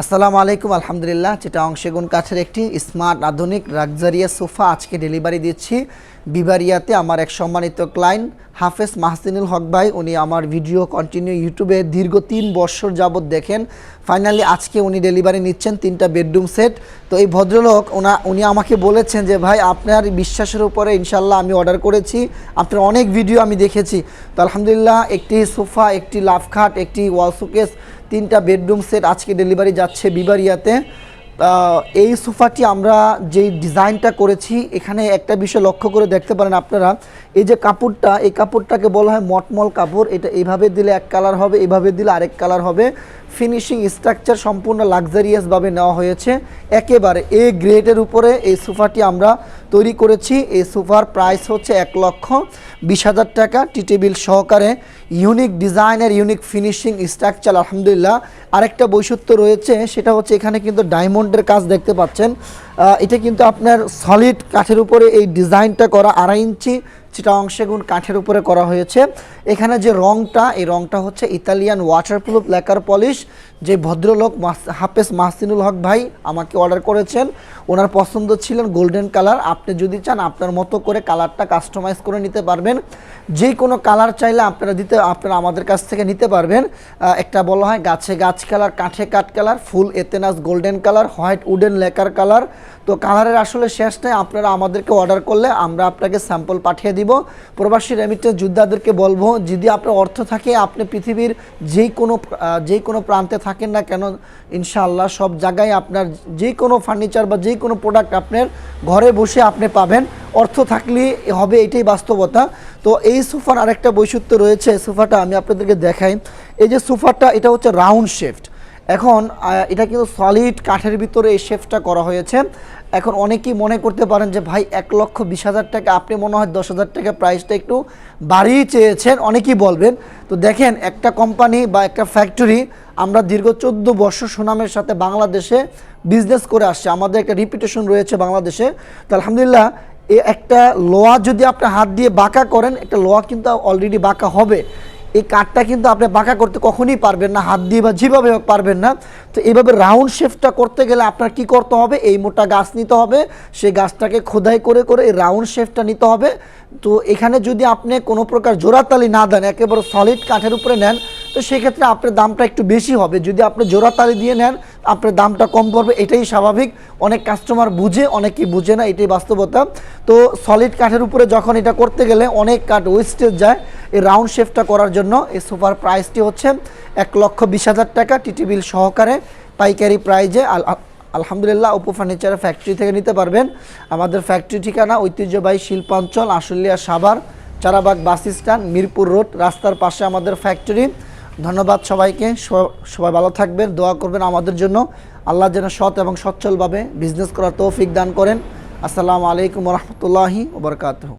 আসসালামু আলাইকুম, আলহামদুলিল্লাহ। যেটা অংশেগুন কাঠের একটি স্মার্ট, আধুনিক লাক্সারিয়া সোফা আজকে ডেলিভারি দিচ্ছি বিবারিয়াতে আমার এক সম্মানিত ক্লায়েন্ট হাফেজ মাহসিনুল হক ভাই। উনি আমার ভিডিও কন্টিনিউ ইউটিউবে দীর্ঘ তিন বছর যাবৎ দেখেন। ফাইনালি আজকে উনি ডেলিভারি নিচ্ছেন তিনটা বেডরুম সেট। তো এই ভদ্রলোক, ওনা, উনি আমাকে বলেছেন যে, ভাই, আপনার বিশ্বাসের উপরে ইনশাল্লাহ আমি অর্ডার করেছি। আপনার অনেক ভিডিও আমি দেখেছি। তো আলহামদুলিল্লাহ, একটি সোফা, একটি লাভ খাট একটি ওয়াল শোকেস তিনটা বেডরুম সেট আজকে ডেলিভারি যাচ্ছে বিবারিয়াতে এই সোফাটি আমরা যেই ডিজাইনটা করেছি, এখানে একটা বিষয় লক্ষ্য করে দেখতে পারেন আপনারা এই যে কাপড়টা, এই কাপড়টাকে বলা হয় মটমল কাপড়। এটা এইভাবে দিলে এক কালার হবে, এইভাবে দিলে আরেক কালার হবে। ফিনিশিং স্ট্রাকচার সম্পূর্ণ লাক্সারিয়াসভাবে নেওয়া হয়েছে। একেবারে এ গ্রেডের উপরে এই সোফাটি আমরা তৈরি করেছি। এই সোফার প্রাইস হচ্ছে এক লক্ষ বিশ হাজার টাকা। টি টেবিল সহকারে ইউনিক ডিজাইনের ইউনিক ফিনিশিং স্ট্রাকচার আলহামদুলিল্লাহ। আরেকটা বৈশিষ্ট্য রয়েছে, সেটা হচ্ছে এখানে কিন্তু ডায়মন্ডের কাজ দেখতে পাচ্ছেন। এটা কিন্তু আপনার সলিড কাঠের উপরে এই ডিজাইনটা করা আড়াই ইঞ্চি সেটা অংশেগুণ কাঠের উপরে করা হয়েছে। এখানে যে রংটা, এই রংটা হচ্ছে ইতালিয়ান ওয়াটারপ্রুফ লেকার পলিশ যে ভদ্রলোক হাফেজ মাহসিনুল হক ভাই আমাকে অর্ডার করেছেন, ওনার পছন্দ ছিলেন গোল্ডেন কালার আপনি যদি চান আপনার মতো করে কালারটা কাস্টমাইজ করে নিতে পারবেন। যে কোনো কালার চাইলে আপনারা দিতে, আপনারা আমাদের কাছ থেকে নিতে পারবেন। একটা বলা হয় গাছে গাছ কালার কাঠে কাঠ কালার ফুল এতেনাস golden colour white wooden lacquer colour তো কালারের আসলে শেষ নেই, আপনারা আমাদেরকে অর্ডার করলে আমরা আপনাকে স্যাম্পল পাঠিয়ে দিব। প্রবাসী রেমিটেন্স যোদ্ধাদেরকে বলব, যদি আপনার অর্থ থাকে, আপনি পৃথিবীর যেই কোনো যেই কোনো প্রান্তে থাকেন না কেন, ইনশাআল্লাহ সব জায়গায় আপনার যে কোনো ফার্নিচার বা যে কোনো প্রোডাক্ট আপনার ঘরে বসে আপনি পাবেন। অর্থ থাকলে হবে এটাই বাস্তবতা। তো এই সোফার আরেকটা বৈশিষ্ট্য রয়েছে, সোফাটা আমি আপনাদেরকে দেখাই। এই যে সোফাটা, এটা হচ্ছে রাউন্ড শেফট এখন এটা কিন্তু সলিড কাঠের ভিতরে এই শেফটা করা হয়েছে। এখন অনেকেই মনে করতে পারেন যে, ভাই, এক লক্ষ বিশ হাজার টাকা। আপনি মনে হয় দশ হাজার টাকা প্রাইসটা একটু বাড়িয়ে চেয়েছেন, অনেকেই বলবেন। তো দেখেন, একটা কোম্পানি বা একটা ফ্যাক্টরি আমরা দীর্ঘ চোদ্দ বছর সুনামের সাথে বাংলাদেশে বিজনেস করে আসছে। আমাদের একটা রিপিটেশন রয়েছে বাংলাদেশে। তো আলহামদুলিল্লাহ, এ একটা লোয়া যদি আপনি হাত দিয়ে বাঁকা করেন, একটা লোহা কিন্তু অলরেডি বাঁকা হবে। এই কাঠটা কিন্তু আপনি বাঁকা করতে কখনই পারবেন না, হাত দিয়ে বা যেভাবে হোক পারবেন না। তো এইভাবে রাউন্ড শেপটা করতে গেলে আপনার কি করতে হবে? এই মোটা গাছ নিতে হবে সেই গাছটাকে খোদাই করে করে এই রাউন্ড শেপটা নিতে হবে। তো এখানে যদি আপনি কোনো প্রকার জোড়াতালি না দেন, একেবারে সলিড কাঠের উপরে নেন, তো সেক্ষেত্রে আপনার দামটা একটু বেশি হবে। যদি আপনি জোড়াতালি দিয়ে নেন আপনার দামটা কম পড়বে, এটাই স্বাভাবিক। অনেক কাস্টমার বুঝে, অনেকেই বুঝে না, এটাই বাস্তবতা। তো সলিড কাঠের উপরে যখন এটা করতে গেলে অনেক কাঠ ওয়েস্টেজ যায়, এই রাউন্ড শেপটা করার জন্য এই সোফার প্রাইসটি হচ্ছে এক লক্ষ বিশ হাজার টাকা টিটি বিল সহকারে, পাইকারি প্রাইজে আল আল- আলহামদুলিল্লাহ উপো ফার্নিচারের ফ্যাক্টরি থেকে নিতে পারবেন। আমাদের ফ্যাক্টরি ঠিকানা ঐতিহ্যবাহী শিল্পাঞ্চল, Ashulia, Savar, Charabag bus stand, Mirpur road, রাস্তার পাশে আমাদের ফ্যাক্টরি ধন্যবাদ সবাইকে। সবাই ভালো থাকবেন, দোয়া করবেন আমাদের জন্য। আল্লাহ যেন সৎ এবং সচ্ছলভাবে বিজনেস করার তৌফিক দান করেন। আসসালামু আলাইকুম রহমতুল্লাহি ওবরকাতহ